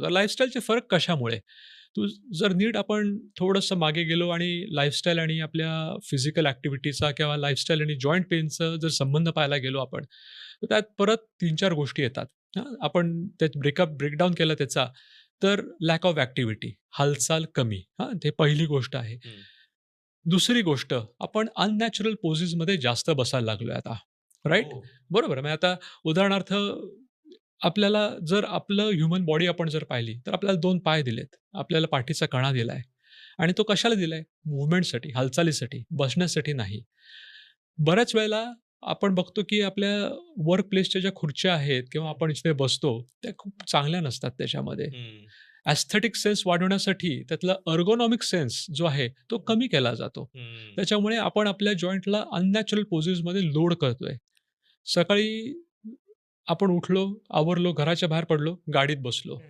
शकतो. तर लाईफस्टाईलचे फरक कशामुळे? तू जर नीट आपण थोडंसं मागे गेलो आणि लाईफस्टाईल आणि आपल्या फिजिकल ॲक्टिव्हिटीचा किंवा लाईफस्टाईल आणि जॉइंट पेनचा जर संबंध पाहायला गेलो आपण, तर त्यात परत 3-4 गोष्टी येतात. आपण त्यात ब्रेकअप ब्रेकडाउन केला त्याचा, तर लॅक ऑफ ॲक्टिव्हिटी, हालचाल कमी. हां, ते पहिली गोष्ट आहे. दुसरी गोष्ट, आपण अननॅचरल पोजेसमध्ये जास्त बसायला लागलोय आता, राइट? हो. बरोबर आहे. म्हणजे आता उदाहरणार्थ आपल्याला जर आपलं ह्युमन बॉडी आपण जर पाहिली, तर आपल्याला 2 पाय दिलेत. आपल्याला पाठीचा कणा दिलाय आणि तो कशाला दिलाय? मूव्हमेंटसाठी, हालचालीसाठी, बसण्यासाठी नाही. बऱ्याच वेळेला आपण बघतो, की आपल्या वर्क प्लेसच्या ज्या खुर्च्या आहेत किंवा आपण जिथे बसतो, त्या खूप चांगल्या नसतात त्याच्यामध्ये. एस्थेटिक सेन्स वाढवण्यासाठी त्यातला एर्गोनॉमिक सेन्स जो आहे, तो कमी केला जातो. त्याच्यामुळे आपण आपल्या जॉइंटला अननॅचरल पोजेसमध्ये लोड करतोय. सकाळी आपण उठलो, आवरलो, घराच्या बाहेर पडलो, गाडीत बसलो.